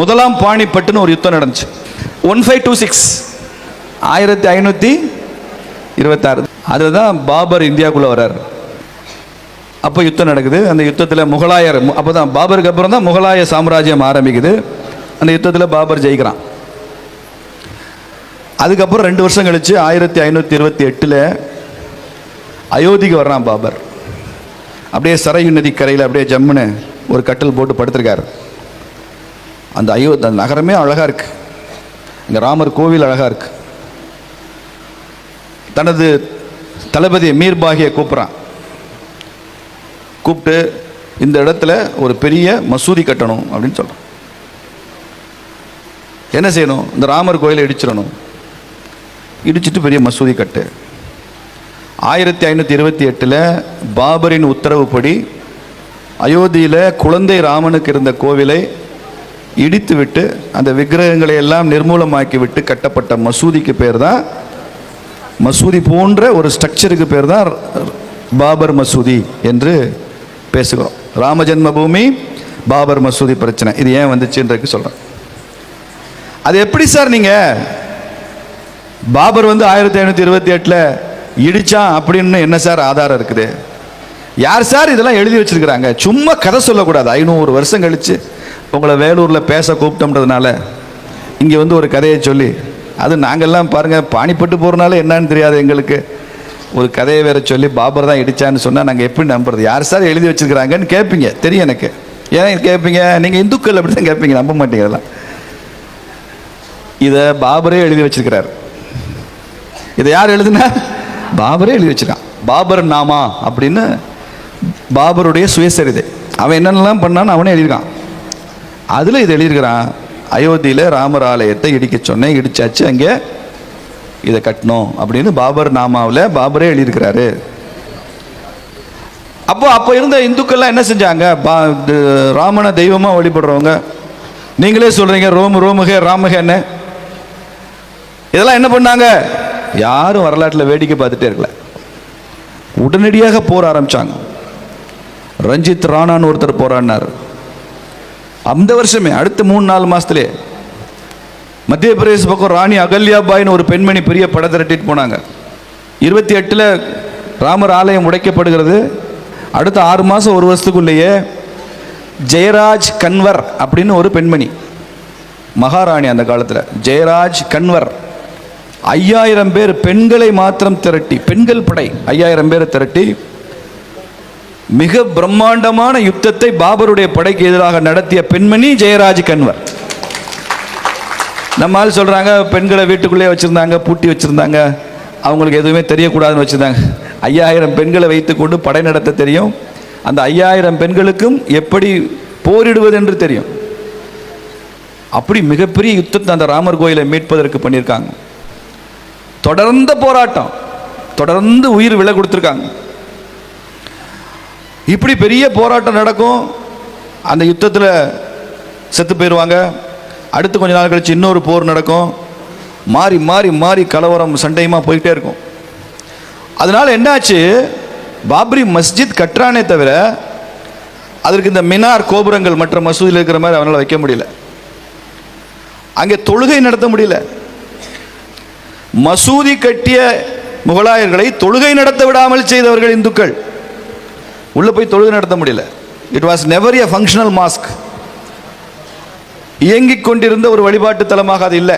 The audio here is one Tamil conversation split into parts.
முதலாம் பாணிப்பட்டுன்னு ஒரு யுத்தம் நடந்துச்சு. ஒன் ஃபைவ் டூ சிக்ஸ் ஆயிரத்தி ஐநூற்றி இருபத்தாறு. அதுதான் பாபர் இந்தியாவுக்குள்ளே வர்றார். அப்போ யுத்தம் நடக்குது. அந்த யுத்தத்தில் முகலாயர் அப்போ தான் பாபருக்கு அப்புறம் தான் முகலாய சாம்ராஜ்யம் ஆரம்பிக்குது. அந்த யுத்தத்தில் பாபர் ஜெயிக்கிறான். அதுக்கப்புறம் ரெண்டு வருஷம் கழித்து ஆயிரத்தி ஐநூற்றி இருபத்தி எட்டில் அயோத்திக்கு வர்றான் பாபர். அப்படியே சரையு நதி கரையில் அப்படியே ஜம்முன்னு ஒரு கட்டில் போட்டு படுத்திருக்காரு. அந்த அயோ அந்த நகரமே அழகாக இருக்குது இங்கே ராமர் கோவில் அழகாக இருக்குது தனது தளபதி மீர்பாகியை கூப்பிட்றான். கூப்பிட்டு இந்த இடத்துல ஒரு பெரிய மசூதி கட்டணும் அப்படின்னு சொல்கிறான் என்ன செய்யணும்? இந்த ராமர் கோயிலை இடிச்சிடணும். இடிச்சிட்டு பெரிய மசூதி கட்டு. ஆயிரத்தி ஐநூற்றி இருபத்தி எட்டில் பாபரின் உத்தரவுப்படி அயோத்தியில் குழந்தை ராமனுக்கு இருந்த கோவிலை இடித்து விட்டு அந்த விக்கிரகங்களை எல்லாம் நிர்மூலமாக்கி விட்டு கட்டப்பட்ட மசூதிக்கு பேர் தான் மசூதி போன்ற ஒரு ஸ்ட்ரக்சருக்கு பேர் தான் பாபர் மசூதி என்று பேசுகிறோம். ராம ஜென்மபூமி பாபர் மசூதி பிரச்சனை. இது ஏன் வந்துச்சுன்றதுக்கு சொல்கிறேன் அது எப்படி சார் நீங்கள் பாபர் வந்து ஆயிரத்தி ஐநூற்றி இருபத்தி எட்டில் இடித்தான் அப்படின்னு என்ன சார் ஆதாரம் இருக்குது? யார் சார் இதெல்லாம் எழுதி வச்சிருக்கிறாங்க? சும்மா கதை சொல்லக்கூடாது. ஐநூறு வருஷம் கழிச்சு உங்களை வேலூரில் பேச கூப்பிட்டோம்ன்றதுனால இங்கே வந்து ஒரு கதையை சொல்லி அது நாங்கள்லாம் பாருங்கள் பாணிப்பட்டு போகிறனால என்னன்னு தெரியாது எங்களுக்கு. ஒரு கதையை வேற சொல்லி பாபர் தான் இடித்தான்னு சொன்னால் நாங்கள் எப்படி நம்புறது? யார் சார் எழுதி வச்சுருக்கிறாங்கன்னு கேட்பீங்க தெரியும் எனக்கு. ஏன் கேட்பீங்க நீங்கள் இந்துக்கள் அப்படி தான் கேட்பீங்க நம்ப மாட்டீங்க அதெல்லாம். இதை பாபரே எழுதி வச்சிருக்கிறார். இதை யார் எழுதுனா? பாபரே எழுதி வச்சிருக்கான். பாபர் நாமா அப்படின்னு பாபருடைய சுயசரிதை. அவன் என்னென்னலாம் பண்ணான்னு அவனே எழுதியிருக்கான். அதில் இது எழுதியிருக்கிறான் அயோத்தியில் ராமர் ஆலயத்தை இடிக்க சொன்னேன் இடிச்சாச்சு அங்கே இதை கட்டணும் அப்படின்னு பாபர் நாமாவில் பாபரே எழுதியிருக்கிறாரு. அப்போ அப்போ இருந்த இந்துக்கள்லாம் என்ன செஞ்சாங்க? பா இது ராமனை தெய்வமாக வழிபடுறவங்க. நீங்களே சொல்கிறீங்க ரோம் ரோமுகே ராமகேன்னு. இதெல்லாம் என்ன பண்ணாங்க? யாரும் வரலாற்றில் வேடிக்கை பார்த்துட்டே இருக்கல. உடனடியாக போர் ஆரம்பிச்சாங்க. ரஞ்சித் ராணான்னு ஒருத்தர் போராடினார். அந்த வருஷமே அடுத்த மூணு நாலு மாதத்துலேயே மத்திய பிரதேச பக்கம் ராணி அகல்யாபாய்னு ஒரு பெண்மணி பெரிய படத்தை திரட்டிட்டு போனாங்க. இருபத்தி எட்டில் ராமர் ஆலயம் உடைக்கப்படுகிறது. அடுத்த ஆறு மாதம் ஒரு வருஷத்துக்குள்ளேயே ஜெயராஜ் கன்வர் அப்படின்னு ஒரு பெண்மணி மகாராணி அந்த காலத்தில். ஜெயராஜ் கன்வர். ஐயாயிரம் பேர் பெண்களை மாத்திரம் திரட்டி பெண்கள் படை ஐயாயிரம் பேரை திரட்டி மிக பிரம்மாண்டமான யுத்தத்தை பாபருடைய படைக்கு எதிராக நடத்திய பெண்மணி ஜெயராஜ் கன்வர். நம்ம ஆள் பெண்களை வீட்டுக்குள்ளே வச்சுருந்தாங்க பூட்டி வச்சுருந்தாங்க. அவங்களுக்கு எதுவுமே தெரியக்கூடாதுன்னு வச்சுருந்தாங்க. ஐயாயிரம் பெண்களை வைத்துக்கொண்டு படை நடத்த தெரியும். அந்த ஐயாயிரம் பெண்களுக்கும் எப்படி போரிடுவது என்று தெரியும். அப்படி மிகப்பெரிய யுத்தத்தை அந்த ராமர் கோயிலை மீட்பதற்கு பண்ணியிருக்காங்க. தொடர்ந்த போராட்டம் தொடர்ந்து உயிர் விலை கொடுத்துருக்காங்க. இப்படி பெரிய போராட்டம் நடக்கும். அந்த யுத்தத்தில் செத்து போயிடுவாங்க அடுத்து கொஞ்ச நாள் கழிச்சு இன்னொரு போர் நடக்கும். மாறி மாறி மாறி கலவரம் சண்டையுமா போயிட்டே இருக்கும். அதனால என்னாச்சு? பாப்ரி மஸ்ஜித் கட்டுறானே தவிர அதற்கு இந்த மினார் கோபுரங்கள் மற்ற மசூதியில் இருக்கிற மாதிரி அவனால் வைக்க முடியல. அங்கே தொழுகை நடத்த முடியல. மசூதி கட்டிய முகலாயர்களை தொழுகை நடத்த விடாமல் செய்தவர்கள் இந்துக்கள். உள்ளே போய் தொழுது நடத்த முடியல. It was never a functional mask இயங்கிக் கொண்டிருந்த ஒரு வழிபாட்டு தலமாக அது இல்லை.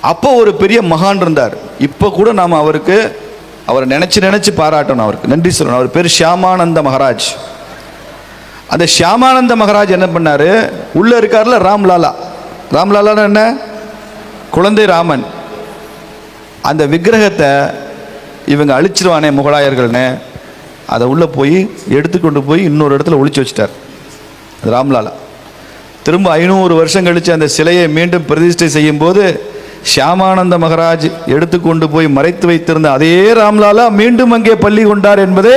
அப்போ ஒரு பெரிய மகான் இருந்தார். இப்போ கூட நாம் அவருக்கு அவரை நினச்சி நினச்சி பாராட்டணும் அவருக்கு. நன்றி சொல்லணும். அவர் பேர் ஷியாமானந்த மகாராஜ். அந்த ஷியாமானந்த மகாராஜ் என்ன பண்ணார்? உள்ளே இருக்கார்ல ராம்லாலா ராம்லாலான்னு என்ன? குழந்தை ராமன். அந்த விக்கிரகத்தை இவங்க அழிச்சிருவானே முகலாயர்கள்னு. அதை உள்ளே போய் எடுத்துக்கொண்டு போய் இன்னொரு இடத்துல ஒழிச்சு வச்சிட்டார். அது ராம்லாலா திரும்ப ஐநூறு வருஷம் கழித்து அந்த சிலையை மீண்டும் பிரதிஷ்டை செய்யும்போது ஷியாமானந்த மகராஜ் எடுத்துக்கொண்டு போய் மறைத்து வைத்திருந்த அதே ராம்லாலா மீண்டும் அங்கே பள்ளி கொண்டார் என்பதை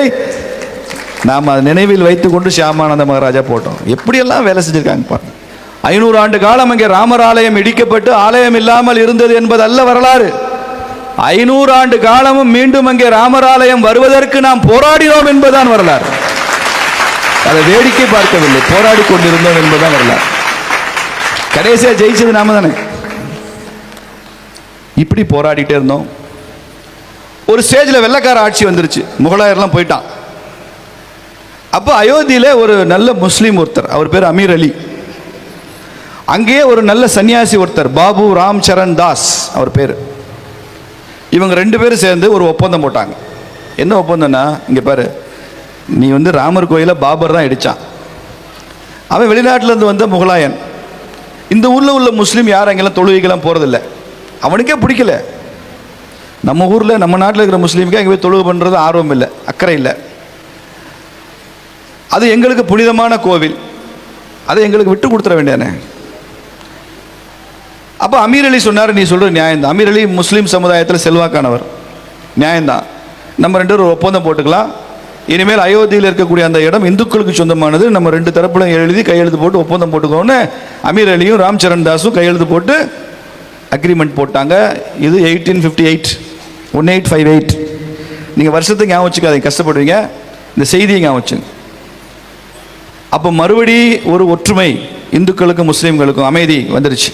நாம் அதை நினைவில் வைத்துக்கொண்டு ஷியாமானந்த மகாராஜா போட்டோம். எப்படியெல்லாம் வேலை செஞ்சுருக்காங்க பாருங்க. ஐநூறு ஆண்டு காலம் அங்கே ராமர் ஆலயம் இடிக்கப்பட்டு ஆலயம் இல்லாமல் இருந்தது என்பது அல்ல வரலாறு. ஐநூறு ஆண்டு காலமும் மீண்டும் அங்கே ராமராலயம் வருவதற்கு நாம் போராடினோம் என்பதுதான் வரலாறு. அதை வேடிக்கை பார்க்கவில்லை போராடி கொண்டிருந்தோம் என்பதுதான் வரலாறு. கடைசியாக ஜெயிச்சது நாம தானே? இப்படி போராடிட்டே இருந்தோம். ஒரு ஸ்டேஜில் வெள்ளைக்கார ஆட்சி வந்துருச்சு முகலாயர்லாம் போயிட்டான். அப்போ அயோத்தியில் ஒரு நல்ல முஸ்லீம் ஒருத்தர் அவர் பேர் அமீர் அலி. அங்கேயே ஒரு நல்ல சன்னியாசி ஒருத்தர் பாபு ராம் சரண் தாஸ் அவர் பேர். இவங்க ரெண்டு பேரும் சேர்ந்து ஒரு ஒப்பந்தம் போட்டாங்க. என்ன ஒப்பந்தம்னா இங்கே பாரு நீ வந்து ராமர் கோயிலை பாபர் தான் இடிச்சான். அவன் வெளிநாட்டிலேருந்து வந்த முகலாயன். இந்த ஊரில் உள்ள முஸ்லீம் யாரும் அங்கெல்லாம் தொழுகைக்கெல்லாம் போகிறதில்ல அவனுக்கே பிடிக்கல. நம்ம ஊரில் நம்ம நாட்டில் இருக்கிற முஸ்லீமுக்கே அங்கே போய் தொழுகை பண்ணுறது ஆர்வம் இல்லை அக்கறை இல்லை. அது எங்களுக்கு புனிதமான கோவில். அதை எங்களுக்கு விட்டு கொடுத்துட வேண்டியானே அப்போ அமீர் அலி சொன்னார் நீ சொல்கிற நியாயம்தான். அமீர் அலி முஸ்லீம் சமுதாயத்தில் செல்வாக்கானவர். நியாயம்தான். நம்ம ரெண்டு ஒரு ஒப்பந்தம் போட்டுக்கலாம். இனிமேல் அயோத்தியில் இருக்கக்கூடிய அந்த இடம் இந்துக்களுக்கு சொந்தமானது. நம்ம ரெண்டு தரப்புல எழுதி கையெழுத்து போட்டு ஒப்பந்தம் போட்டுக்கோன்னு அமீர் அலியும் ராம் சரண் தாஸும் கையெழுத்து போட்டு அக்ரிமெண்ட் போட்டாங்க. இது eighteen fifty eight one eight five eight நீங்கள் வருஷத்துக்கு ஞாபகம் வச்சுக்காதீங்க கஷ்டப்படுவீங்க. இந்த செய்தியை ஞாபகம் வச்சுங்க. அப்போ மறுபடி ஒரு ஒற்றுமை இந்துக்களுக்கும் முஸ்லீம்களுக்கும் அமைதி வந்துருச்சு.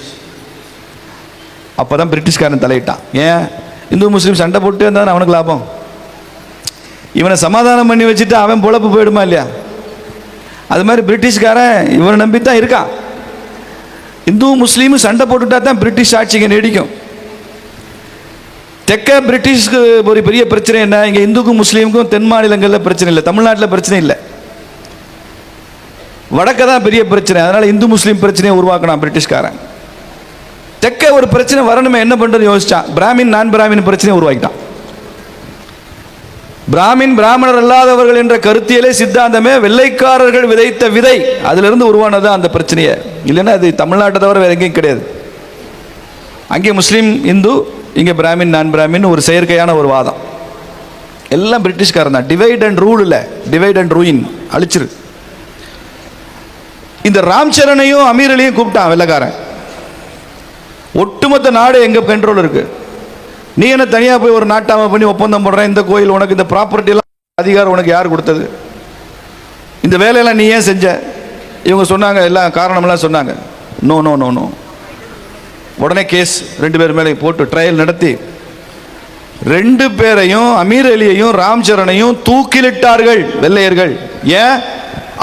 அப்போ தான் பிரிட்டிஷ்காரன் தலையிட்டான். ஏன்? இந்து முஸ்லீம் சண்டை போட்டு இருந்தால் அவனுக்கு லாபம். இவனை சமாதானம் பண்ணி வச்சுட்டு அவன் பொழப்பு போயிடுமா இல்லையா? அது மாதிரி பிரிட்டிஷ்காரன் இவனை நம்பி தான் இருக்கான். இந்து முஸ்லீமும் சண்டை போட்டுட்டா தான் பிரிட்டிஷ் ஆட்சிங்க நீடிக்கும். தெற்க பிரிட்டிஷ்க்கு ஒரு பெரிய பிரச்சனை என்ன? இங்கே இந்துக்கும் முஸ்லீமுக்கும் தென் மாநிலங்களில் பிரச்சனை இல்லை. தமிழ்நாட்டில் பிரச்சனை இல்லை. வடக்க தான் பெரிய பிரச்சனை. அதனால் இந்து முஸ்லீம் பிரச்சனையை உருவாக்கினான் பிரிட்டிஷ்காரன். தெக்க ஒரு பிரச்சனை வரணுமே என்ன பண்றது யோசிச்சான். பிராமின் நான் பிராமின் பிரச்சனை உருவாக்கிட்டான். பிராமின் பிராமணர் அல்லாதவர்கள் என்ற கருத்தியலே சித்தாந்தமே வெள்ளைக்காரர்கள் விதைத்த விதை. அதிலிருந்து உருவானது அந்த பிரச்சனையை. இல்லைன்னா அது தமிழ்நாட்டை தவிர வேற எங்கேயும் கிடையாது. அங்கே முஸ்லீம் இந்து இங்கே பிராமின் நான் பிராமின் ஒரு செயற்கையான ஒரு வாதம். எல்லாம் பிரிட்டிஷ்காரன் தான். டிவைட் அண்ட் ரூல் இல்லை. டிவைட் அண்ட் ரூயின் அழிச்சிரு. இந்த ராம் சரணையும் அமீர் அலியும் கூப்பிட்டான் வெள்ளக்காரன். ஒட்டுமொத்த நாடு எங்கே கண்ட்ரோல் இருக்கு? நீ என்ன தனியாக போய் ஒரு நாட்டாம பண்ணி ஒப்பந்தம் போடுறேன் இந்த கோயில் உனக்கு இந்த ப்ராப்பர்ட்டிலாம் அதிகாரம் உனக்கு யார் கொடுத்தது? இந்த வேலையெல்லாம் நீ ஏன் செஞ்ச? இவங்க சொன்னாங்க எல்லாம் காரணமெல்லாம் சொன்னாங்க. நோ நோ நோ நோ உடனே கேஸ் ரெண்டு பேர் மேலே போட்டு ட்ரையல் நடத்தி. ரெண்டு பேரையும் அமீர் அலியையும் ராம் சரணையும் தூக்கிலிட்டார்கள் வெள்ளையர்கள். ஏன்?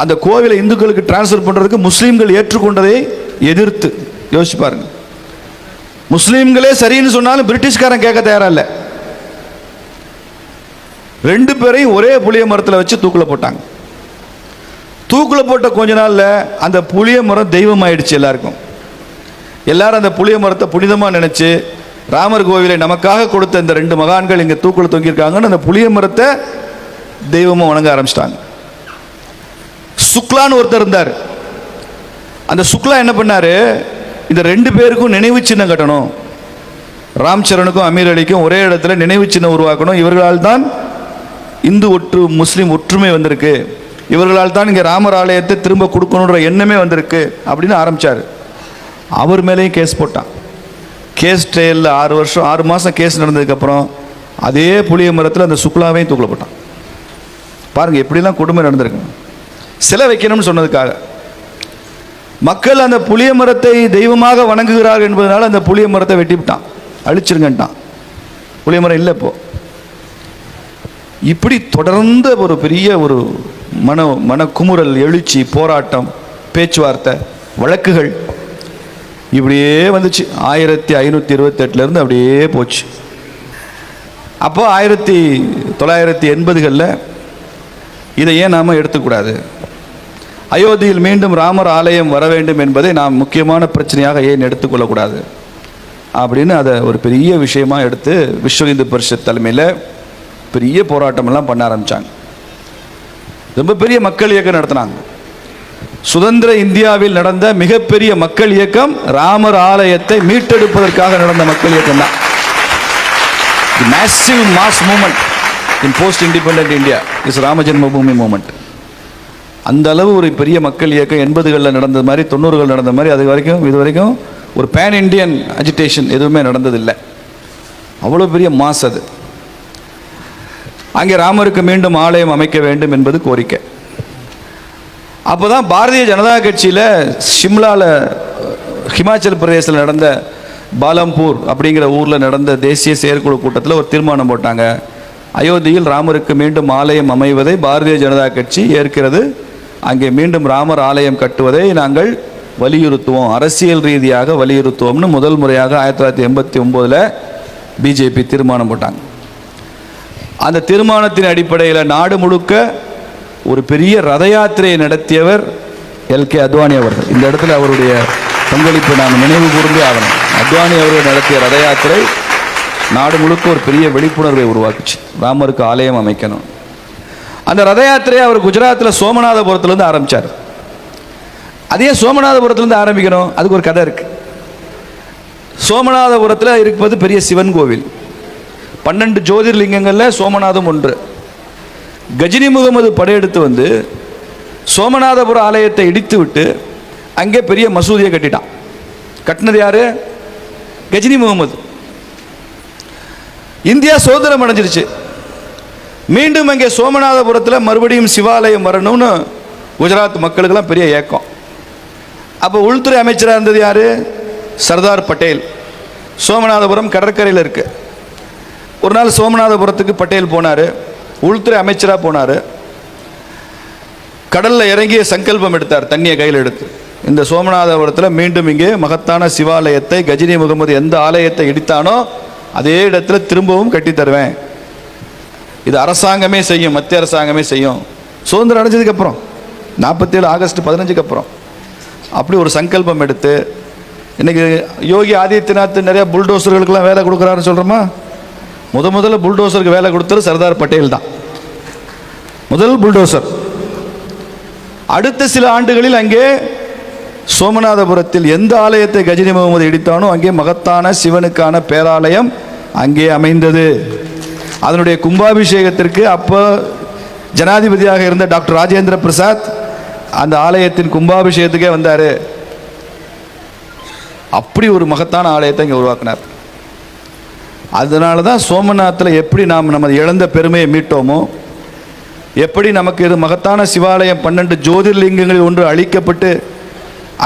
அந்த கோவிலை இந்துக்களுக்கு டிரான்ஸ்ஃபர் பண்ணுறதுக்கு முஸ்லீம்கள் ஏற்றுக்கொண்டதை எதிர்த்து. யோசிச்சு பாருங்கள் முஸ்லீம்களே சரின்னு சொன்னாலும் பிரிட்டிஷ்காரன் கேட்க தயாரா இல்லை ரெண்டு பேரையும் ஒரே புளிய மரத்தில் வச்சு தூக்கில் போட்டாங்க. தூக்கில் போட்ட கொஞ்ச நாளில் அந்த புளிய மரம் தெய்வம் ஆயிடுச்சு எல்லாருக்கும். எல்லாரும் அந்த புளிய மரத்தை புனிதமாக நினைச்சு ராமர் கோவிலை நமக்காக கொடுத்த இந்த ரெண்டு மகான்கள் இங்கே தூக்கில் தொங்கியிருக்காங்கன்னு அந்த புளிய மரத்தை தெய்வமாக வணங்க ஆரம்பிச்சிட்டாங்க. சுக்லான்னு ஒருத்தர் இருந்தார். அந்த சுக்லா என்ன பண்ணாரு? இந்த ரெண்டு பேருக்கும் நினைவு சின்னம் கட்டணும். ராம் சரணுக்கும் அமீர் அலிக்கும் ஒரே இடத்துல நினைவு சின்னம் உருவாக்கணும். இவர்களால் தான் இந்து ஒற்று முஸ்லீம் ஒற்றுமை வந்திருக்கு. இவர்களால் தான் இங்கே ராமர் ஆலயத்தை திரும்ப கொடுக்கணுன்ற எண்ணமே வந்திருக்கு அப்படின்னு ஆரம்பிச்சார். அவர் மேலேயும் கேஸ் போட்டான். கேஸ் ட்ரையலில் ஆறு வருஷம் ஆறு மாதம் கேஸ் நடந்ததுக்கப்புறம் அதே புளிய மரத்தில் அந்த சுக்லாவையும் தூக்கில் போட்டான். பாருங்கள் எப்படிலாம் கொடுமை நடந்திருக்கு. சிலை வைக்கணும்னு சொன்னதுக்காக. மக்கள் அந்த புளிய மரத்தை தெய்வமாக வணங்குகிறார்கள் என்பதனால் அந்த புளிய மரத்தை வெட்டிவிட்டான். அழிச்சிருங்கன்ட்டான். புளிய மரம் இல்லை இப்போ. இப்படி தொடர்ந்த ஒரு பெரிய ஒரு மன மனக்குமுறல் எழுச்சி போராட்டம் பேச்சுவார்த்தை வழக்குகள் இப்படியே வந்துச்சு. ஆயிரத்தி ஐநூற்றி இருபத்தெட்டுலேருந்து அப்படியே போச்சு. அப்போது ஆயிரத்தி தொள்ளாயிரத்தி எண்பதுகளில் இதை ஏன் நாம் எடுத்துக்கூடாது? அயோத்தியில் மீண்டும் ராமர் ஆலயம் வர வேண்டும் என்பதை நாம் முக்கியமான பிரச்சனையாக ஏன் எடுத்துக்கொள்ளக்கூடாது? அப்படின்னு அதை ஒரு பெரிய விஷயமா எடுத்து விஸ்வ இந்து பரிஷத் தலைமையில் பெரிய போராட்டமெல்லாம் பண்ண ஆரம்பித்தாங்க ரொம்ப பெரிய மக்கள் இயக்கம் நடத்தினாங்க. சுதந்திர இந்தியாவில் நடந்த மிகப்பெரிய மக்கள் இயக்கம் ராமர் ஆலயத்தை மீட்டெடுப்பதற்காக நடந்த மக்கள் இயக்கம் தான். Massive mass movement in post independent India is Ramjanmabhoomi movement அந்த அளவு ஒரு பெரிய மக்கள் இயக்கம் எண்பதுகளில் நடந்தது மாதிரி தொண்ணூறுகள் நடந்த மாதிரி அது வரைக்கும் இது வரைக்கும் ஒரு பேன் இண்டியன் அஜிடேஷன் எதுவுமே நடந்ததில்லை. அவ்வளோ பெரிய மாஸ் அது. அங்கே ராமருக்கு மீண்டும் ஆலயம் அமைக்க வேண்டும் என்பது கோரிக்கை. அப்போ தான் பாரதிய ஜனதா கட்சியில் ஷிம்லாவில் ஹிமாச்சல் பிரதேசத்தில் நடந்த பாலம்பூர் அப்படிங்கிற ஊரில் நடந்த தேசிய செயற்குழு கூட்டத்தில் ஒரு தீர்மானம் போட்டாங்க. அயோத்தியில் ராமருக்கு மீண்டும் ஆலயம் அமைவதை பாரதிய ஜனதா கட்சி ஏற்கிறது. அங்கே மீண்டும் ராமர் ஆலயம் கட்டுவதை நாங்கள் வலியுறுத்துவோம். அரசியல் ரீதியாக வலியுறுத்துவோம்னு முதல் முறையாக ஆயிரத்தி தொள்ளாயிரத்தி எண்பத்தி ஒம்போதில் பிஜேபி தீர்மானம் போட்டாங்க. அந்த தீர்மானத்தின் அடிப்படையில் நாடு முழுக்க ஒரு பெரிய ரத யாத்திரையை நடத்தியவர் எல் கே அத்வானி அவர்கள். இந்த இடத்துல அவருடைய பங்களிப்பை நாம் நினைவு கூர்ந்தே ஆகணும். அத்வானி அவர்கள் நடத்திய ரத யாத்திரை நாடு முழுக்க ஒரு பெரிய விழிப்புணர்வை உருவாக்குச்சு. ராமருக்கு ஆலயம் அமைக்கணும். அந்த ரத யாத்திரையை அவர் குஜராத்தில் சோமநாதபுரத்துலேருந்து ஆரம்பித்தார் அதே சோமநாதபுரத்துலேருந்து ஆரம்பிக்கணும். அதுக்கு ஒரு கதை இருக்குது சோமநாதபுரத்தில் இருப்பது பெரிய சிவன் கோவில். பன்னெண்டு ஜோதிர்லிங்கங்களில் சோமநாதம் ஒன்று. கஜினி முகமது படையெடுத்து வந்து சோமநாதபுர ஆலயத்தை இடித்து விட்டு அங்கே பெரிய மசூதியை கட்டிட்டான். கட்டினது யார்? கஜினி முகமது. இந்தியா சுதந்திரம் அடைஞ்சிருச்சு. மீண்டும் அங்கே சோமநாதபுரத்தில் மறுபடியும் சிவாலயம் வரணும்னு குஜராத் மக்களுக்கெல்லாம் பெரிய ஏக்கம். அப்போ உள்துறை அமைச்சராக இருந்தது யார்? சர்தார் பட்டேல். சோமநாதபுரம் கடற்கரையில் இருக்கு. ஒரு நாள் சோமநாதபுரத்துக்கு பட்டேல் போனார். உள்துறை அமைச்சராக போனார். கடலில் இறங்கிய சங்கல்பம் எடுத்தார் தண்ணியை கையில் எடுத்து. இந்த சோமநாதபுரத்தில் மீண்டும் இங்கே மகத்தான சிவாலயத்தை கஜினி முகமது எந்த ஆலயத்தை இடித்தானோ அதே இடத்துல திரும்பவும் கட்டித்தருவேன். இது அரசாங்கமே செய்யும் மத்திய அரசாங்கமே செய்யும். சுதந்திரம் அடைஞ்சதுக்கு அப்புறம் நாற்பத்தேழு ஆகஸ்ட் பதினஞ்சுக்கு அப்புறம் அப்படி ஒரு சங்கல்பம் எடுத்து இன்னைக்கு யோகி ஆதித்யநாத் நிறைய புல்டோசர்களுக்கெல்லாம் வேலை கொடுக்குறாருன்னு சொல்கிறோமா முத முதல்ல புல்டோசருக்கு வேலை கொடுத்தது சர்தார் பட்டேல் தான். முதல் புல்டோசர். அடுத்த சில ஆண்டுகளில் அங்கே சோமநாதபுரத்தில் எந்த ஆலயத்தை கஜினி முகமது இடித்தானோ அங்கே மகத்தான சிவனுக்கான பேராலயம் அங்கே அமைந்தது. அதனுடைய கும்பாபிஷேகத்திற்கு அப்போ ஜனாதிபதியாக இருந்த டாக்டர் ராஜேந்திர பிரசாத் அந்த ஆலயத்தின் கும்பாபிஷேகத்துக்கே வந்தார். அப்படி ஒரு மகத்தான ஆலயத்தை இங்கே உருவாக்கினார். அதனால தான் சோமநாத்தில் எப்படி நாம் நமது இழந்த பெருமையை மீட்டோமோ எப்படி நமக்கு இது மகத்தான சிவாலயம் பன்னெண்டு ஜோதிர்லிங்கங்களில் ஒன்று அழிக்கப்பட்டு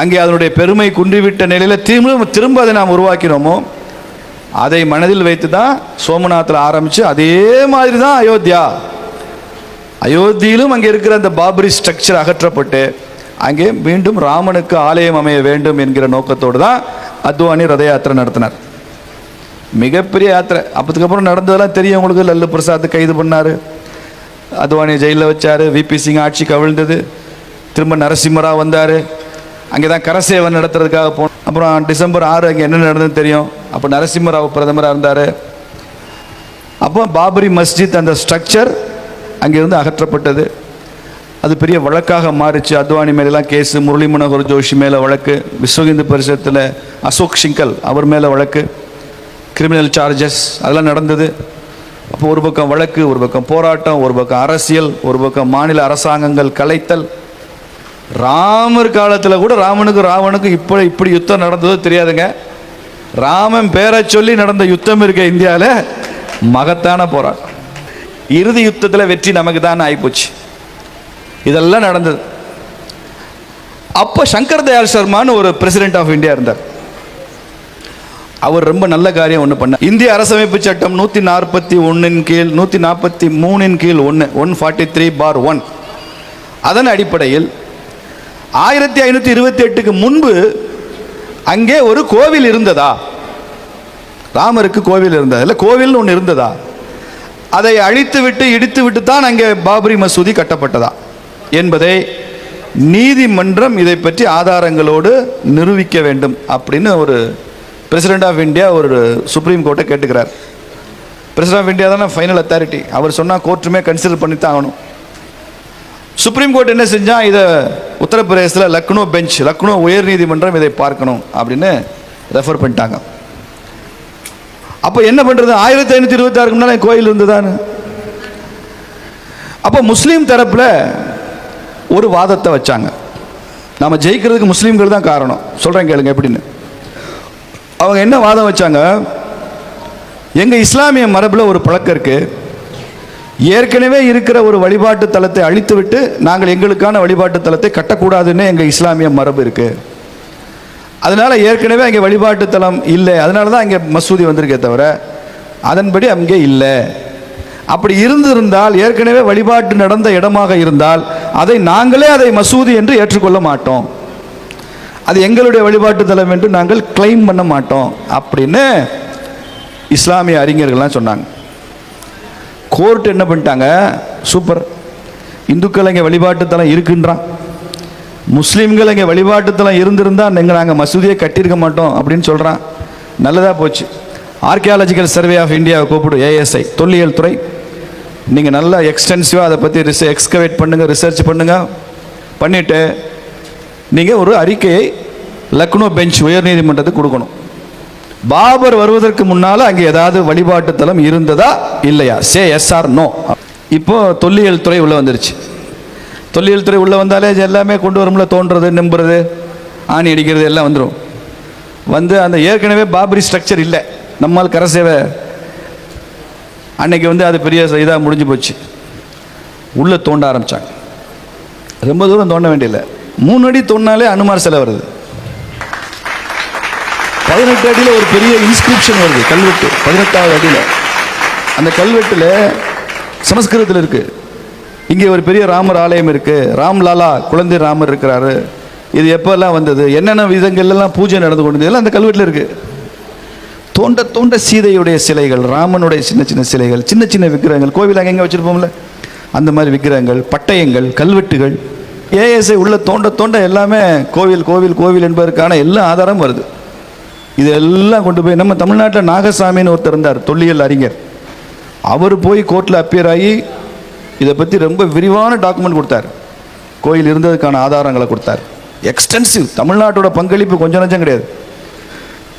அங்கே அதனுடைய பெருமை குன்றிவிட்ட நிலையில் திரும்ப திரும்ப அதை நாம் உருவாக்கினோமோ அதை மனதில் வைத்து தான் சோமநாத்தில் ஆரம்பித்து அதே மாதிரி தான் அயோத்தியா. அயோத்தியிலும் அங்கே இருக்கிற அந்த பாபரி ஸ்ட்ரக்சர் அகற்றப்பட்டு அங்கே மீண்டும் ராமனுக்கு ஆலயம் அமைய வேண்டும் என்கிற நோக்கத்தோடு தான் அத்வானி ரத யாத்திரை நடத்தினார். மிகப்பெரிய யாத்திரை. அப்பதுக்கப்புறம் நடந்ததெல்லாம் தெரியும் உங்களுக்கு லல்லு பிரசாத் கைது பண்ணார். அத்வானி ஜெயிலில் வச்சார். விபி சிங் ஆட்சி கவிழ்ந்தது. திரும்ப நரசிம்மராவ் வந்தார். அங்கே தான் கரசேவன் நடத்துறதுக்காக போனோம் அப்புறம் டிசம்பர் ஆறு அங்கே என்ன நடந்ததுன்னு தெரியும்? அப்போ நரசிம்மராவ் பிரதமராக இருந்தார். அப்போ பாபரி மஸ்ஜித் அந்த ஸ்ட்ரக்சர் அங்கேருந்து அகற்றப்பட்டது. அது பெரிய வழக்காக மாறிச்சு. அத்வானி மேலெல்லாம் கேஸு முரளி மனோகர் ஜோஷி மேலே வழக்கு விஸ்வ இந்து பரிசத்தில் அசோக் சிங்கல் அவர் மேலே வழக்கு கிரிமினல் சார்ஜஸ் அதெல்லாம் நடந்தது. அப்போ ஒரு பக்கம் வழக்கு ஒரு பக்கம் போராட்டம் ஒரு பக்கம் அரசியல் ஒரு பக்கம் மாநில அரசாங்கங்கள் கலைத்தல். ராமர் காலத்தில் கூட ராமனுக்கும் ராவனுக்கும் இப்போ இப்படி யுத்தம் நடந்ததோ தெரியாதுங்க. ராமன் பேரை சொல்லி நடந்த யுத்தம் இருக்க இந்தியாவில் மகத்தான போராட்டம். இறுதி யுத்தத்தில் வெற்றி நமக்கு தான் ஆகிப்போச்சு இதெல்லாம் நடந்தது. அப்போ சங்கர் தயாள் சர்மான்னு ஒரு பிரசிடென்ட் ஆஃப் இந்தியா இருந்தார். அவர் ரொம்ப நல்ல காரியம் ஒன்று பண்ணார். இந்திய அரசமைப்பு சட்டம் நூற்றி நாற்பத்தி ஒன்றின் கீழ் நூற்றி நாற்பத்தி மூணின் கீழ் ஒன்று one forty three bar one அதன் அடிப்படையில் ஆயிரத்தி ஐநூற்றி இருபத்தி எட்டுக்கு முன்பு அங்கே ஒரு கோவில் இருந்ததா? ராமருக்கு கோவில் இருந்தது? இல்லை கோவில்னு ஒன்று இருந்ததா? அதை அழித்து விட்டு இடித்து விட்டு தான் அங்கே பாபரி மசூதி கட்டப்பட்டதா? என்பதை நீதிமன்றம் இதை பற்றி ஆதாரங்களோடு நிரூபிக்க வேண்டும் அப்படின்னு ஒரு பிரசிடெண்ட் ஆஃப் இந்தியா ஒரு சுப்ரீம் கோர்ட்டை கேட்டுக்கிறார். பிரசிடெண்ட் ஆஃப் இந்தியா தானே ஃபைனல் அத்தாரிட்டி அவர் சொன்னால் கோர்ட்டுமே கன்சிடர் பண்ணி தான் ஆகணும். சுப்ரீம் கோர்ட் என்ன செஞ்சால் இதை உத்தரப்பிரதேசத்தில் லக்னோ பெஞ்ச் லக்னோ உயர் நீதிமன்றம் இதை பார்க்கணும் அப்படின்னு ரெஃபர் பண்ணிட்டாங்க. அப்போ என்ன பண்ணுறது ஆயிரத்தி ஐநூற்றி இருபத்தாறுக்கு முன்னால் கோயில் இருந்ததான்னு அப்போ முஸ்லீம் தரப்பில் ஒரு வாதத்தை வச்சாங்க. நம்ம ஜெயிக்கிறதுக்கு முஸ்லீம்கள் தான் காரணம். சொல்கிறேன் கேளுங்க எப்படின்னு. அவங்க என்ன வாதம் வச்சாங்க? எங்கள் இஸ்லாமிய மரபில் ஒரு பழக்கம் இருக்குது ஏற்கனவே இருக்கிற ஒரு வழிபாட்டு தலத்தை அழித்துவிட்டு நாங்கள் எங்களுக்கான வழிபாட்டு தலத்தை கட்டக்கூடாதுன்னு எங்கள் இஸ்லாமிய மரபு இருக்குது அதனால் ஏற்கனவே அங்கே வழிபாட்டு தலம் இல்லை. அதனால தான் அங்கே மசூதி வந்திருக்கே தவிர அதன்படி அங்கே இல்லை. அப்படி இருந்திருந்தால் ஏற்கனவே வழிபாட்டு நடந்த இடமாக இருந்தால் அதை நாங்களே அதை மசூதி என்று ஏற்றுக்கொள்ள மாட்டோம். அது எங்களுடைய வழிபாட்டு தலம் என்று நாங்கள் கிளைம் பண்ண மாட்டோம். அப்படின்னு இஸ்லாமிய அறிஞர்கள்லாம் சொன்னாங்க. கோர்ட் என்ன பண்ணிட்டாங்க? சூப்பர். இந்துக்கள் இங்கே வழிபாட்டுத்தலம் இருக்குன்றான் முஸ்லீம்கள் இங்கே வழிபாட்டுத்தலம் இருந்திருந்தால் நீங்கள் நாங்கள் மசூதியை கட்டியிருக்க மாட்டோம் அப்படின்னு சொல்கிறான் நல்லதாக போச்சு. ஆர்கியாலஜிக்கல் சர்வே ஆஃப் இந்தியாவை கூப்பிடு ஏஎஸ்ஐ தொல்லியல் துறை. நீங்கள் நல்லா எக்ஸ்டென்சிவாக அதை பற்றி ரிச எக்ஸ்கவேட் பண்ணுங்கள் ரிசர்ச் பண்ணுங்கள் பண்ணிவிட்டு நீங்கள் ஒரு அறிக்கையை லக்னோ பெஞ்ச் உயர்நீதிமன்றத்துக்கு கொடுக்கணும். பாபர் வருவதற்கு முன்னால் அங்கே ஏதாவது வழிபாட்டு தலம் இருந்ததா இல்லையா? சே எஸ் ஆர் நோ இப்போ தொல்லியல் துறை உள்ளே வந்துருச்சு. தொல்லியல் துறை உள்ளே வந்தாலே எல்லாமே கொண்டு வரும்ல தோன்றது நம்புறது ஆணி அடிக்கிறது எல்லாம் வந்துடும் வந்து அந்த ஏற்கனவே பாபரி ஸ்ட்ரக்சர் இல்லை. நம்மால் கரசேவை அன்னைக்கு வந்து அது பெரிய இதாக முடிஞ்சு போச்சு. உள்ளே தோண்ட ஆரம்பித்தாங்க ரொம்ப தூரம் தோண்ட வேண்டியதில்லை. மூணு அடி தோண்டினாலே அனுமார் சிலை வருது. பதினெட்டு அடியில் ஒரு பெரிய இன்ஸ்கிரிப்ஷன் வருது கல்வெட்டு. பதினெட்டாவது அடியில். அந்த கல்வெட்டில் சமஸ்கிருதத்தில் இருக்கு. இங்கே ஒரு பெரிய ராமர் ஆலயம் இருக்கு. ராம்லாலா குழந்தை ராமர் இருக்கிறாரு. இது எப்போல்லாம் வந்தது? என்னென்ன விதங்கள்லாம் பூஜை நடந்து கொண்டது எல்லாம் அந்த கல்வெட்டில் இருக்கு. தோண்ட தோண்ட சீதையுடைய சிலைகள் ராமனுடைய சின்ன சின்ன சிலைகள் சின்ன சின்ன விக்கிரகங்கள். கோவில் அங்கே எங்கே வச்சுருப்போம்ல? அந்த மாதிரி விக்கிரகங்கள் பட்டயங்கள் கல்வெட்டுகள். ஏஎஸ்ஐ உள்ள தோண்ட தோண்ட எல்லாமே கோவில் கோவில் கோவில் என்பதற்கான எல்லா ஆதாரம் வருது. இதெல்லாம் கொண்டு போய் நம்ம தமிழ்நாட்டில் நாகசாமின்னு ஒருத்தர் இருந்தார் தொல்லியல் அறிஞர். அவர் போய் கோர்ட்டில் அப்பியர் ஆகி இதை பற்றி ரொம்ப விரிவான டாக்குமெண்ட் கொடுத்தார். கோயில் இருந்ததுக்கான ஆதாரங்களை கொடுத்தார். எக்ஸ்டென்சிவ் தமிழ்நாட்டோட பங்களிப்பு கொஞ்சம் நஞ்சம் கிடையாது.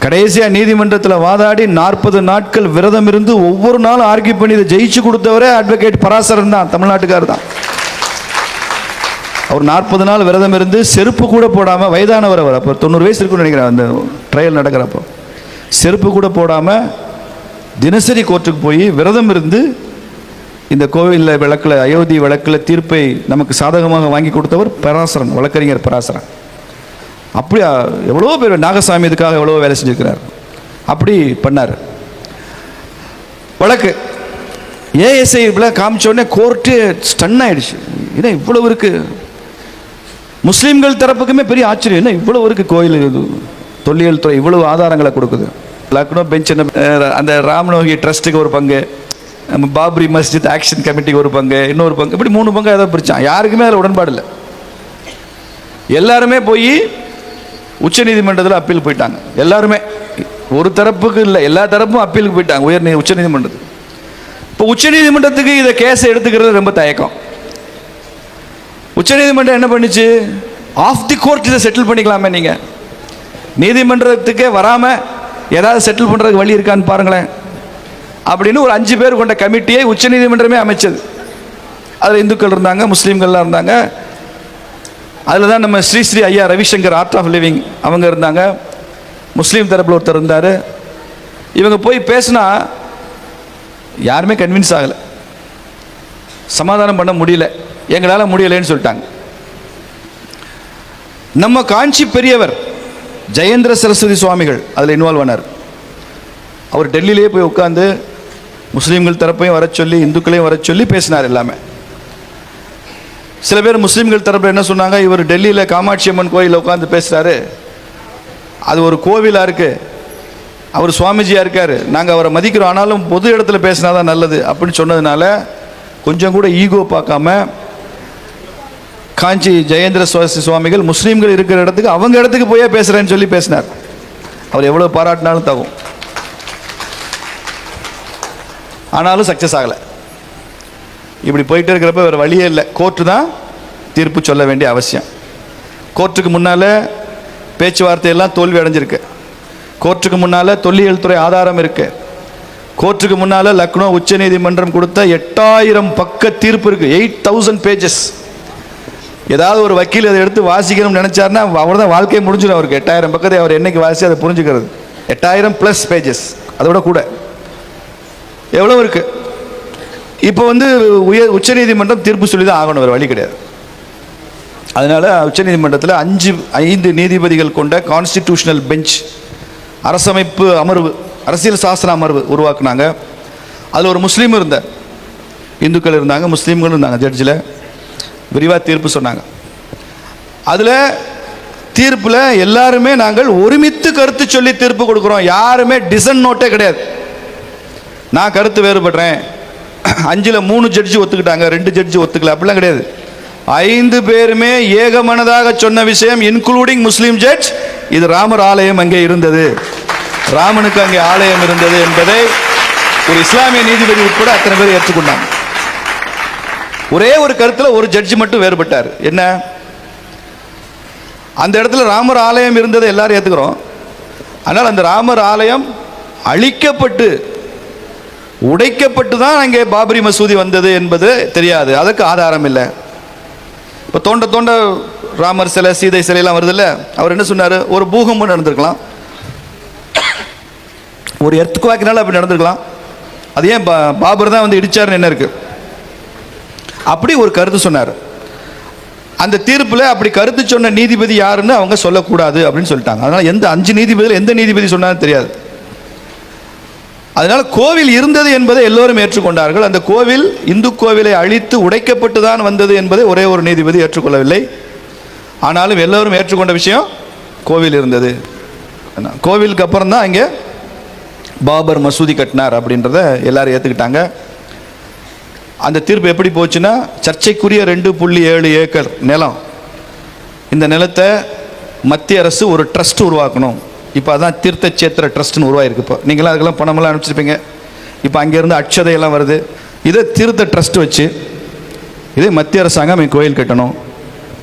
கடைசியாக நீதிமன்றத்தில் வாதாடி நாற்பது நாட்கள் விரதம் இருந்து ஒவ்வொரு நாளும் ஆர்கியூ பண்ணி இதை ஜெயிச்சு கொடுத்தவரே அட்வொகேட் பராசரன் தான் தமிழ்நாட்டுக்காரர் தான். அவர் நாற்பது நாள் விரதம் இருந்து செருப்பு கூட போடாமல் வயதானவர் அவர். அப்போ தொண்ணூறு வயசு இருக்குன்னு நினைக்கிறேன் அந்த ட்ரையல் நடக்கிறப்போ. செருப்பு கூட போடாமல் தினசரி கோர்ட்டுக்கு போய் விரதம் இருந்து இந்த கோவிலில் விளக்கில் அயோத்தி விளக்கில் தீர்ப்பை நமக்கு சாதகமாக வாங்கி கொடுத்தவர் பராசரன் வழக்கறிஞர் பராசரன். அப்படி எவ்வளோ பேர் நாகசாமி இதுக்காக எவ்வளோ வேலை செஞ்சுருக்கிறார். அப்படி பண்ணார். வழக்கு. ஏஎஸ்ஐ இப்படிலாம் காமிச்சோடனே கோர்ட்டு ஸ்டன் ஆயிடுச்சு. ஏன்னா இவ்வளவு இருக்குது முஸ்லீம்கள் தரப்புக்குமே பெரிய ஆச்சரியம். என்ன இவ்வளவு இருக்கு கோயில் இது? தொல்லியல் துறை இவ்வளவு ஆதாரங்களை கொடுக்குது. லக்னோ பெஞ்ச் அந்த ராமநோகி ட்ரஸ்ட்டுக்கு ஒரு பங்கு நம்ம பாப்ரி மஸ்ஜித் ஆக்ஷன் கமிட்டிக்கு ஒரு பங்கு இன்னொரு பங்கு இப்படி மூணு பங்கு ஏதோ பிரிச்சான். யாருக்குமே அதில் உடன்பாடு இல்லை. எல்லாருமே போய் உச்சநீதிமன்றத்தில் அப்பீல் போயிட்டாங்க. எல்லாருமே ஒரு தரப்புக்கு இல்லை எல்லா தரப்பும் அப்பீலுக்கு போயிட்டாங்க உயர் நீ உச்சநீதிமன்றத்துக்கு. இப்போ உச்சநீதிமன்றத்துக்கு இதை கேஸை எடுத்துக்கிறது ரொம்ப தயக்கம். உச்சநீதிமன்றம் என்ன பண்ணுச்சு? ஆஃப் தி கோர்ட் இதை செட்டில் பண்ணிக்கலாமே நீங்கள் நீதிமன்றத்துக்கே வராமல் ஏதாவது செட்டில் பண்ணுறதுக்கு வழி இருக்கான்னு பாருங்களேன். அப்படின்னு ஒரு அஞ்சு பேர் கொண்ட கமிட்டியை உச்சநீதிமன்றமே அமைச்சது. அதில் இந்துக்கள் இருந்தாங்க முஸ்லீம்கள்லாம் இருந்தாங்க. அதில் தான் நம்ம ஸ்ரீ ஸ்ரீ ஐயா ரவிசங்கர் ஆர்ட் ஆஃப் லிவிங் அவங்க இருந்தாங்க. முஸ்லீம் தரப்பில் ஒருத்தர் இருந்தார். இவங்க போய் பேசினா யாருமே கன்வின்ஸ் ஆகலை. சமாதானம் பண்ண முடியல. எங்களால் முடியலைன்னு சொல்லிட்டாங்க. நம்ம காஞ்சி பெரியவர் ஜெயேந்திர சரஸ்வதி சுவாமிகள் அதில் இன்வால்வ் ஆனார். அவர் டெல்லியிலேயே போய் உட்காந்து முஸ்லீம்கள் தரப்பையும் வர சொல்லி இந்துக்களையும் வர சொல்லி பேசினார் எல்லாமே. சில பேர் முஸ்லீம்கள் தரப்பில் என்ன சொன்னாங்க? இவர் டெல்லியில் காமாட்சி அம்மன் கோயிலில் உட்காந்து பேசுகிறாரு அது ஒரு கோவிலாக இருக்குது அவர் சுவாமிஜியாக இருக்கார். நாங்கள் அவரை மதிக்கிறோம். ஆனாலும் பொது இடத்துல பேசினா தான் நல்லது அப்படின்னு சொன்னதுனால கொஞ்சம் கூட ஈகோ பார்க்காம காஞ்சி ஜெயேந்திர சுவாசி சுவாமிகள் முஸ்லீம்கள் இருக்கிற இடத்துக்கு அவங்க இடத்துக்கு போயே பேசுகிறேன்னு சொல்லி பேசினார். அவர் எவ்வளோ பாராட்டினாலும் தகும். ஆனாலும் சக்ஸஸ் ஆகலை. இப்படி போயிட்டு இருக்கிறப்ப வேறு வழியே இல்லை. கோர்ட்டு தான் தீர்ப்பு சொல்ல வேண்டிய அவசியம். கோர்ட்டுக்கு முன்னால் பேச்சுவார்த்தையெல்லாம் தோல்வி அடைஞ்சிருக்கு. கோர்ட்டுக்கு முன்னால் தொல்லியல் துறை ஆதாரம் இருக்குது கோர்ட்டுக்கு முன்னால் லக்னோ உச்சநீதிமன்றம் கொடுத்த எட்டாயிரம் பக்க தீர்ப்பு இருக்குது எயிட் தௌசண்ட் பேஜஸ் ஏதாவது ஒரு வக்கீல் அதை எடுத்து வாசிக்கணும்னு நினச்சாருன்னா அவர் தான் வாழ்க்கையை முடிஞ்சிடும் அவருக்கு. எட்டாயிரம் பக்கத்தை அவர் என்னைக்கு வாசி அதை புரிஞ்சுக்கிறது. எட்டாயிரம் ப்ளஸ் பேஜஸ் அதோட கூட. எவ்வளோ இருக்கு? இப்போ வந்து உயர் உச்சநீதிமன்றம் தீர்ப்பு சொல்லி தான் ஆகணும் வேறு வழி கிடையாது. அதனால் உச்சநீதிமன்றத்தில் அஞ்சு ஐந்து நீதிபதிகள் கொண்ட கான்ஸ்டிடியூஷனல் பெஞ்ச் அரசமைப்பு அமர்வு அரசியல் சாஸ்திர அமர்வு உருவாக்குனாங்க. அதில் ஒரு முஸ்லீம் இருந்தார். இந்துக்கள் இருந்தாங்க முஸ்லீம்களும் இருந்தாங்க ஜட்ஜில் விரிவாக தீர்ப்பு சொன்னாங்க. அதில் தீர்ப்பில் எல்லாருமே நாங்கள் ஒருமித்து கருத்து சொல்லி தீர்ப்பு கொடுக்குறோம். யாருமே டிசன் நோட்டே கிடையாது. நான் கருத்து வேறுபடுறேன். அஞ்சில் மூணு ஜட்ஜி ஒத்துக்கிட்டாங்க ரெண்டு ஜட்ஜி ஒத்துக்கல அப்படிலாம் கிடையாது. ஐந்து பேருமே ஏகமனதாக சொன்ன விஷயம் இன்க்ளூடிங் முஸ்லீம் ஜட்ஜ் இது ராமர் ஆலயம் அங்கே இருந்தது. ராமனுக்கு அங்கே ஆலயம் இருந்தது என்பதை ஒரு இஸ்லாமிய நீதிபதி உட்பட அத்தனை பேர் ஏற்றுக்கொண்டாங்க. ஒரே ஒரு கருத்தில் ஒரு ஜட்ஜி மட்டும் வேறுபட்டார். என்ன? அந்த இடத்துல ராமர் ஆலயம் இருந்ததை எல்லாரும் ஏற்றுக்கிறோம் ஆனால் அந்த ராமர் ஆலயம் அழிக்கப்பட்டு உடைக்கப்பட்டு தான் அங்கே பாபரி மசூதி வந்தது என்பது தெரியாது. அதுக்கு ஆதாரம் இல்லை. இப்போ தோண்ட தோண்ட ராமர் சிலை சீதை சிலையெல்லாம் வருதில்ல? அவர் என்ன சொன்னார்? ஒரு பூகம்பம் நடந்திருக்கலாம். ஒரு எர்த்துக்குவாக்கினால அப்படி நடந்திருக்கலாம். அது ஏன் பா- பாபர் தான் வந்து இடிச்சாருன்னு என்ன இருக்குது அப்படி ஒரு கருத்து சொன்னார். அந்த தீர்ப்பில் அப்படி கருத்து சொன்ன நீதிபதி யாருன்னு அவங்க சொல்லக்கூடாது அப்படின்னு சொல்லிட்டாங்க. அதனால் எந்த அஞ்சு நீதிபதியில் எந்த நீதிபதி சொன்னாலும் தெரியாது. அதனால் கோவில் இருந்தது என்பதை எல்லோரும் ஏற்றுக்கொண்டார்கள். அந்த கோவில் இந்து கோவிலை அழித்து உடைக்கப்பட்டு தான் வந்தது என்பதை ஒரே ஒரு நீதிபதி ஏற்றுக்கொள்ளவில்லை. ஆனாலும் எல்லோரும் ஏற்றுக்கொண்ட விஷயம் கோவில் இருந்தது. கோவிலுக்கு அப்புறம் தான் இங்கே பாபர் மசூதி கட்டினார் அப்படின்றத எல்லாரும் ஏற்றுக்கிட்டாங்க அந்த தீர்ப்பு எப்படி போச்சுன்னா சர்ச்சைக்குரிய ரெண்டு புள்ளி ஏழு ஏக்கர் நிலம். இந்த நிலத்தை மத்திய அரசு ஒரு ட்ரஸ்ட் உருவாக்கணும். இப்போ அதான் தீர்த்த சேத்திர ட்ரஸ்ட்னு உருவாயிருக்கு இப்போ. நீங்களாம் அதுக்கெல்லாம் பணமெல்லாம் அனுப்பிச்சிருப்பீங்க. இப்போ அங்கேருந்து அட்சதையெல்லாம் வருது. இதை தீர்த்த ட்ரஸ்ட் வச்சு இதே மத்திய அரசாங்கம் இங்கே கோயில் கட்டணும்.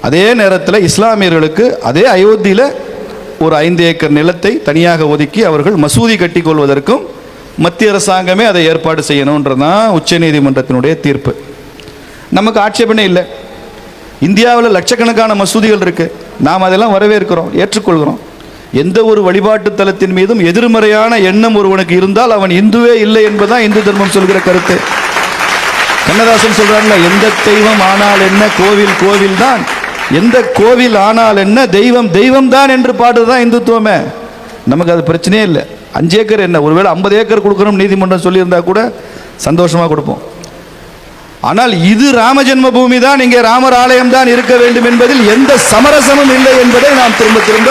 அதே நேரத்தில் இஸ்லாமியர்களுக்கு அதே அயோத்தியில் ஒரு ஐந்து ஏக்கர் நிலத்தை தனியாக ஒதுக்கி அவர்கள் மசூதி கட்டிக்கொள்வதற்கும் மத்திய அரசாங்கமே அதை ஏற்பாடு செய்யணுன்றது தான் உச்சநீதிமன்றத்தினுடைய தீர்ப்பு. நமக்கு ஆட்சேபனை இல்லை. இந்தியாவில் லட்சக்கணக்கான மசூதிகள் இருக்குது நாம் அதெல்லாம் வரவேற்கிறோம் ஏற்றுக்கொள்கிறோம். எந்த ஒரு வழிபாட்டு தலத்தின் மீதும் எதிர்மறையான எண்ணம் ஒருவனுக்கு இருந்தால் அவன் இந்துவே இல்லை என்பதுதான் இந்து தர்மம் சொல்கிற கருத்து. கண்ணதாசன் சொல்றாருல எந்த தெய்வம் ஆனால் என்ன கோவில் கோவில் தான் எந்த கோவில் ஆனால் என்ன தெய்வம் தெய்வம் தான் என்று பாடுறதுதான் இந்துத்துவமே. நமக்கு அது பிரச்சனையே இல்லை. அஞ்சு ஏக்கர் என்ன? ஒருவேளை ஐம்பது ஏக்கர் கொடுக்கணும் நீதிமன்றம் சொல்லியிருந்தா கூட சந்தோஷமாக கொடுப்போம். ஆனால் இது ராமஜென்ம பூமி தான் இங்கே ராமர் ஆலயம் தான் இருக்க வேண்டும் என்பதில் எந்த சமரசமும் இல்லை என்பதை நாம் திரும்ப திரும்ப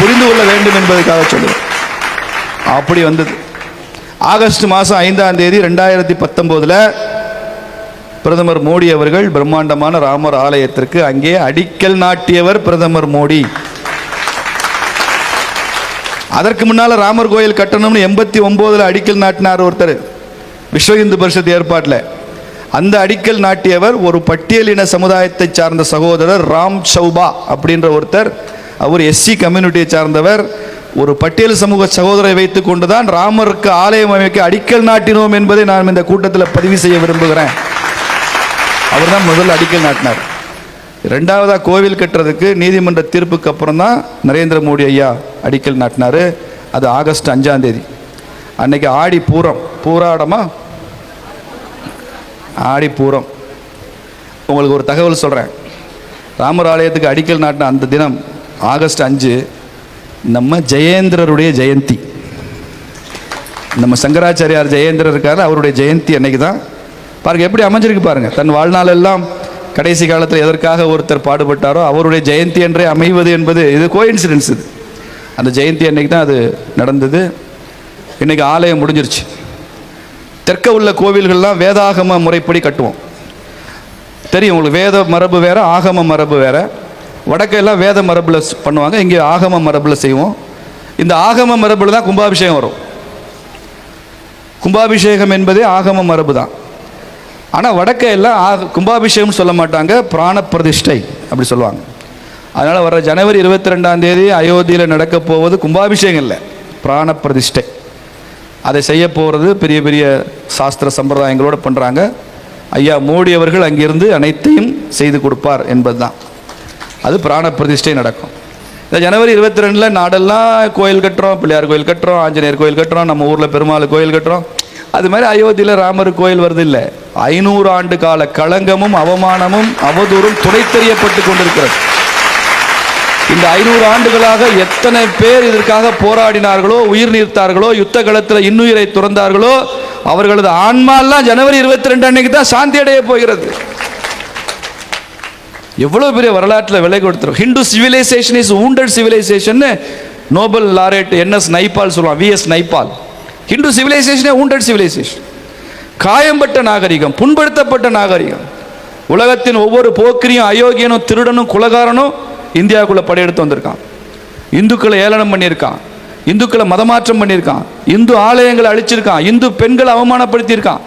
புரிந்து கொள்ள வேண்டும் என்பதற்காக சொல்லுவேன் அப்படி வந்தது. ஆகஸ்ட் மாதம் ஐந்தாம் தேதி ரெண்டாயிரத்தி பத்தொம்போதில் பிரதமர் மோடி அவர்கள் பிரம்மாண்டமான ராமர் ஆலயத்திற்கு அங்கே அடிக்கல் நாட்டியவர் பிரதமர் மோடி. அதற்கு முன்னால ராமர் கோயில் கட்டணும்னு எண்பத்தி ஒம்போதில் அடிக்கல் நாட்டினார் ஒருத்தர். விஸ்வ இந்து பரிஷத் ஏற்பாட்டில். அந்த அடிக்கல் நாட்டியவர் ஒரு பட்டியலின சமுதாயத்தை சார்ந்த சகோதரர் ராம் சௌபா அப்படின்ற ஒருத்தர். அவர் எஸ்சி கம்யூனிட்டியை சார்ந்தவர். ஒரு பட்டியல் சமூக சகோதரை கொண்டு தான் ராமருக்கு ஆலயம் அமைக்க அடிக்கல் நாட்டினோம் என்பதை நான் இந்த கூட்டத்தில் பதிவு செய்ய விரும்புகிறேன். அவர் தான் முதல் அடிக்கல் நாட்டினார். ரெண்டாவதாக கோவில் கட்டுறதுக்கு நீதிமன்ற தீர்ப்புக்கு அப்புறம் தான் நரேந்திர மோடி ஐயா அடிக்கல் நாட்டினார். அது ஆகஸ்ட் அஞ்சாந்தேதி அன்னைக்கு ஆடி பூரம். பூராடமா? ஆடி பூரம். உங்களுக்கு ஒரு தகவல் சொல்கிறேன் ராமர் ஆலயத்துக்கு அடிக்கல் நாட்டின அந்த தினம் ஆகஸ்ட் அஞ்சு நம்ம ஜெயேந்திரருடைய ஜெயந்தி. நம்ம சங்கராச்சாரியார் ஜெயேந்திரர் இருக்கார் அவருடைய ஜெயந்தி அன்னைக்கு தான் பாருங்கள் எப்படி அமைஞ்சிருக்கு பாருங்கள் தன் வாழ்நாள் எல்லாம் கடைசி காலத்தில் எதற்காக ஒருத்தர் பாடுபட்டாரோ அவருடைய ஜெயந்தி என்றே அமைவது என்பது இது கோயின்சிடென்ஸ் இது. அந்த ஜெயந்தி அன்னைக்கு தான் அது நடந்தது. இன்றைக்கி ஆலயம் முடிஞ்சிருச்சு. தெற்க உள்ள கோவில்கள்லாம் வேதாகம முறைப்படி கட்டுவோம். தெரியும் உங்களுக்கு வேத மரபு வேறு ஆகம மரபு வேறு. வடக்கெல்லாம் வேத மரபில் பண்ணுவாங்க இங்கே ஆகம மரபில் செய்வோம். இந்த ஆகம மரபில் தான் கும்பாபிஷேகம் வரும். கும்பாபிஷேகம் என்பதே ஆகம மரபு தான். ஆனால் வடக்க எல்லாம் ஆக கும்பாபிஷேகம் சொல்ல மாட்டாங்க பிராண பிரதிஷ்டை அப்படி சொல்லுவாங்க. அதனால் வர ஜனவரி இருபத்தி ரெண்டாம் தேதி அயோத்தியில் நடக்க போவது கும்பாபிஷேகம் இல்லை பிராண பிரதிஷ்டை அதை செய்ய போகிறது பெரிய பெரிய சாஸ்திர சம்பிரதாயங்களோடு பண்ணுறாங்க ஐயா மோடி அவர்கள் அங்கிருந்து அனைத்தையும் செய்து கொடுப்பார் என்பதுதான். அது பிராண பிரதிஷ்டை நடக்கும். இந்த ஜனவரி இருபத்தி ரெண்டில் நாடெல்லாம் கோயில் கட்டுறோம் பிள்ளையார் கோயில் கட்டுறோம் ஆஞ்சநேயர் கோயில் கட்டுறோம் நம்ம ஊரில் பெருமாள் கோயில் கட்டுறோம். அது மாதிரி அயோத்தியில் ராமர் கோயில் வருது இல்லை ஐநூறு ஆண்டு கால களங்கமும் அவமானமும் அவதூறும் துடைத்தெறியப்பட்டு கொண்டிருக்கிறது. இந்த ஐநூறு ஆண்டுகளாக எத்தனை பேர் இதற்காக போராடினார்களோ உயிர் நீர்த்தார்களோ யுத்த களத்தில் இன்னுயிரை துறந்தார்களோ அவர்களது ஆன்மாலாம் ஜனவரி இருபத்தி ரெண்டு அன்னைக்கு தான் சாந்தி அடைய போகிறது. எவ்வளோ பெரிய வரலாற்றில் விலை கொடுத்துரும் Hindu civilisation is wounded civilisation Nobel laureate NS Naipaul சொல்லுவான் விஎஸ் நைபால் ஹிந்து சிவிலைசேஷனே ஊண்டட் சிவிலைசேஷன் காயம்பட்ட நாகரிகம் புண்படுத்தப்பட்ட நாகரிகம். உலகத்தின் ஒவ்வொரு போக்கிரியும் அயோக்கியனும் திருடனும் குலகாரனும் இந்தியாவுக்குள்ள படையெடுத்து வந்திருக்கான். இந்துக்களை ஏளனம் பண்ணியிருக்கான். இந்துக்களை மதமாற்றம் பண்ணியிருக்கான். இந்து ஆலயங்களை அழிச்சிருக்கான். இந்து பெண்களை அவமானப்படுத்தியிருக்கான்.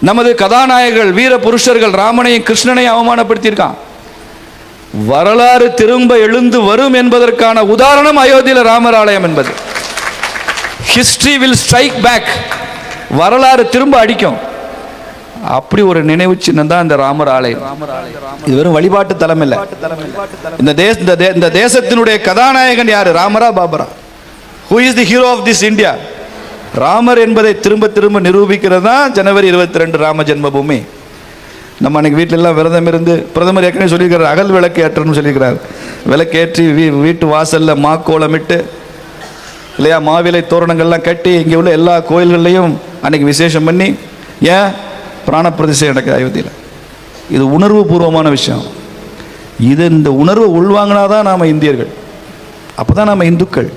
நமது கதாநாயகர்கள் வீர புருஷர்கள் ராமனையும் கிருஷ்ணனையும் அவமானப்படுத்தியிருக்கான். வரலாறு திரும்ப எழுந்து வரும் என்பதற்கான உதாரணம் அயோத்தியில் ராமர் ஆலயம் என்பது. ஹிஸ்ட்ரி வில் ஸ்ட்ரைக் பேக் வரலாறு திரும்ப அடிக்கும். அப்படி ஒரு நினைவு சின்னம் தான் இந்த ராமர் ஆலயம். இது வெறும் வழிபாட்டு தலம் இல்லை இந்த தேச இந்த தே- இந்த தேசத்தினுடைய கதாநாயகன் யாரு? ராமரா பாபரா. Who is the hero of this India Ramar என்பதை திரும்ப திரும்ப நிரூபிக்கிறது தான் ஜனவரி இருபத்தி ரெண்டு ராம ஜென்மபூமி. நம்ம அன்னைக்கு வீட்டிலெல்லாம் விரதம் இருந்து பிரதமர் ஏற்கனவே சொல்லியிருக்கிறார் அகல் விளக்கு ஏற்றணும்னு சொல்லியிருக்கிறார். விளக்கேற்றி வீ வீட்டு வாசலில் மாக்கோலமிட்டு இல்லையா மாவிலை தோரணங்கள்லாம் கட்டி இங்கே உள்ள எல்லா கோயில்கள்லையும் அன்னைக்கு விசேஷம் பண்ணி ஏன் பிராணப்பிரதிஷ்டை நடக்குது அயோத்தியில்? இது உணர்வு பூர்வமான விஷயம். இது இந்த உணர்வை உள்வாங்கினாதான் நாம் இந்தியர்கள். அப்போ தான் நாம் இந்துக்கள்.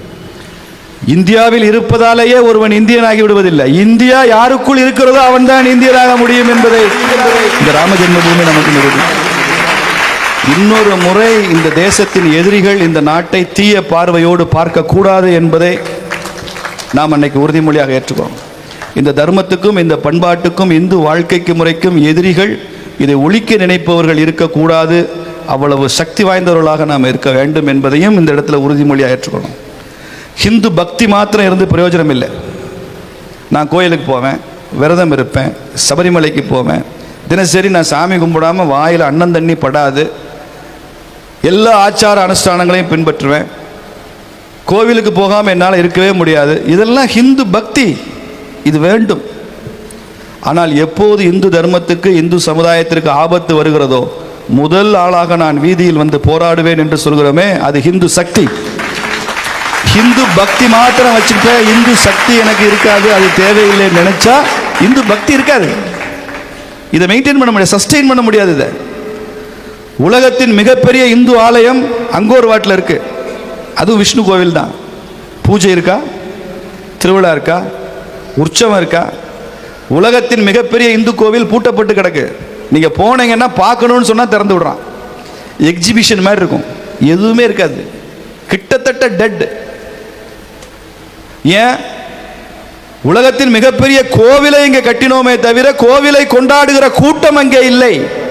இந்தியாவில் இருப்பதாலேயே ஒருவன் இந்தியனாகி விடுவதில்லை. இந்தியா யாருக்குள் இருக்கிறதோ அவன் தான் இந்தியனாக முடியும் என்பதை இந்த ராமஜென்மபூமி நமக்கு நிறுவனம் இன்னொரு முறை இந்த தேசத்தின் எதிரிகள் இந்த நாட்டை தீய பார்வையோடு பார்க்கக்கூடாது என்பதை நாம் அன்னைக்கு உறுதிமொழியாக ஏற்றுக்கிறோம். இந்த தர்மத்துக்கும் இந்த பண்பாட்டுக்கும் இந்து வாழ்க்கைக்கு முறைக்கும் எதிரிகள் இதை ஒழிக்க நினைப்பவர்கள் இருக்கக்கூடாது. அவ்வளவு சக்தி வாய்ந்தவர்களாக நாம் இருக்க வேண்டும் என்பதையும் இந்த இடத்துல உறுதிமொழியாக ஏற்றுக்கணும் ஹிந்து பக்தி மாத்திரம் இருந்து பிரயோஜனம் இல்லை. நான் கோயிலுக்கு போவேன் விரதம் இருப்பேன் சபரிமலைக்கு போவேன். தினசரி நான் சாமி கும்பிடாமல் வாயில் அன்னம் தண்ணி படாது. எல்லா ஆச்சார அனுஷ்டானங்களையும் பின்பற்றுவேன். கோவிலுக்கு போகாமல் என்னால் இருக்கவே முடியாது. இதெல்லாம் ஹிந்து பக்தி. இது வேண்டும். ஆனால் எப்போது இந்து தர்மத்துக்கு இந்து சமுதாயத்திற்கு ஆபத்து வருகிறதோ முதல் ஆளாக நான் வீதியில் வந்து போராடுவேன் என்று சொல்கிறோமே அது ஹிந்து சக்தி. ஹிந்து பக்தி மாத்திரம் வச்சுட்டு இந்து சக்தி எனக்கு இருக்காது அது தேவையில்லைன்னு நினைச்சா இந்து பக்தி இருக்காது. இதை மெயின்டைன் பண்ண முடியாது சஸ்டெயின் பண்ண முடியாது இதை. உலகத்தின் மிகப்பெரிய இந்து ஆலயம் அங்கோர் வாட்டில் இருக்கு. அதுவும் விஷ்ணு கோவில் தான். பூஜை இருக்கா? திருவிழா இருக்கா? உற்சவம் இருக்கா? உலகத்தின் மிகப்பெரிய இந்து கோவில் பூட்டப்பட்டு கிடக்கு. நீங்கள் போனீங்கன்னா பார்க்கணும்னு சொன்னால் திறந்து விடுறான். எக்ஸிபிஷன் மாதிரி இருக்கும். எதுவுமே இருக்காது. கிட்டத்தட்ட டெட் ஏன்? உலகத்தின் மிகப்பெரிய கோவிலை இங்கே கட்டினோமே தவிர கோவிலை கொண்டாடுகிற கூட்டம் அங்கே இல்லை.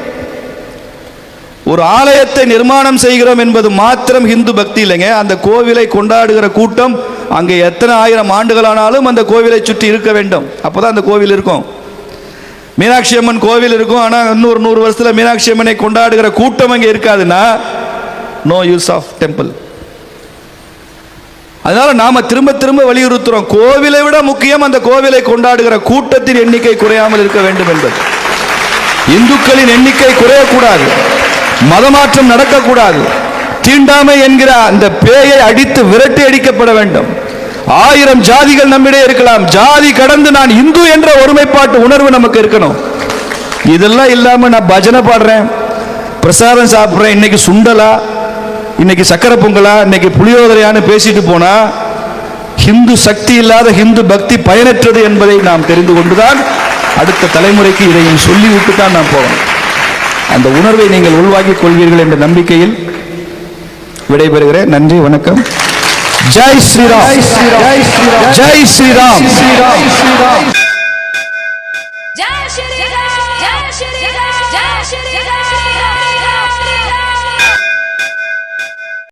ஒரு ஆலயத்தை நிர்மாணம் செய்கிறோம் என்பது மாத்திரம் ஹிந்து பக்தி இல்லைங்க. அந்த கோவிலை கொண்டாடுகிற கூட்டம் அங்கே எத்தனை ஆயிரம் ஆண்டுகளானாலும் அந்த கோவிலை சுற்றி இருக்க வேண்டும். அப்போதான் அந்த கோவில் இருக்கும். மீனாட்சி அம்மன் கோவில் இருக்கும். ஆனால் இன்னொரு நூறு வருஷத்தில் மீனாட்சி அம்மனை கொண்டாடுகிற கூட்டம் அங்கே இருக்காதுன்னா நோ யூஸ் ஆஃப் டெம்பிள் அதனால நாம திரும்ப திரும்ப வலியுறுத்துறோம். கோவிலை விட முக்கியம் அந்த கோவிலை கொண்டாடுகிற கூட்டத்தின் எண்ணிக்கை குறையாமல் இருக்க வேண்டும் என்பது. இந்துக்களின் எண்ணிக்கை குறையக்கூடாது. மதமாற்றம் நடக்கக்கூடாது. தீண்டாமை என்கிற அந்த பேயை அடித்து விரட்டி அடிக்கப்பட வேண்டும். ஆயிரம் ஜாதிகள் நம்மிடையே இருக்கலாம். ஜாதி கடந்து நான் இந்து என்ற ஒருமைப்பாட்டு உணர்வு நமக்கு இருக்கணும். இதெல்லாம் இல்லாம நான் பஜனை பாடுறேன். பிரசாதம் சாப்பிட்றேன். இன்னைக்கு சுண்டலா? இன்னைக்கு சக்கரை பொங்கலா? இன்னைக்கு புளியோதரையான்னு பேசிட்டு போனா ஹிந்து சக்தி இல்லாத ஹிந்து பக்தி பயனற்றது என்பதை நாம் தெரிந்து கொண்டுதான் அடுத்த தலைமுறைக்கு இதையும் சொல்லிவிட்டு தான் நாம் போகணும். அந்த உணர்வை நீங்கள் உள்வாங்கிக் கொள்வீர்கள் என்ற நம்பிக்கையில் விடைபெறுகிறேன். நன்றி வணக்கம். ஜெய் ஸ்ரீராம். ஜெய் ஸ்ரீராம். ஜெய் ஸ்ரீராம். जय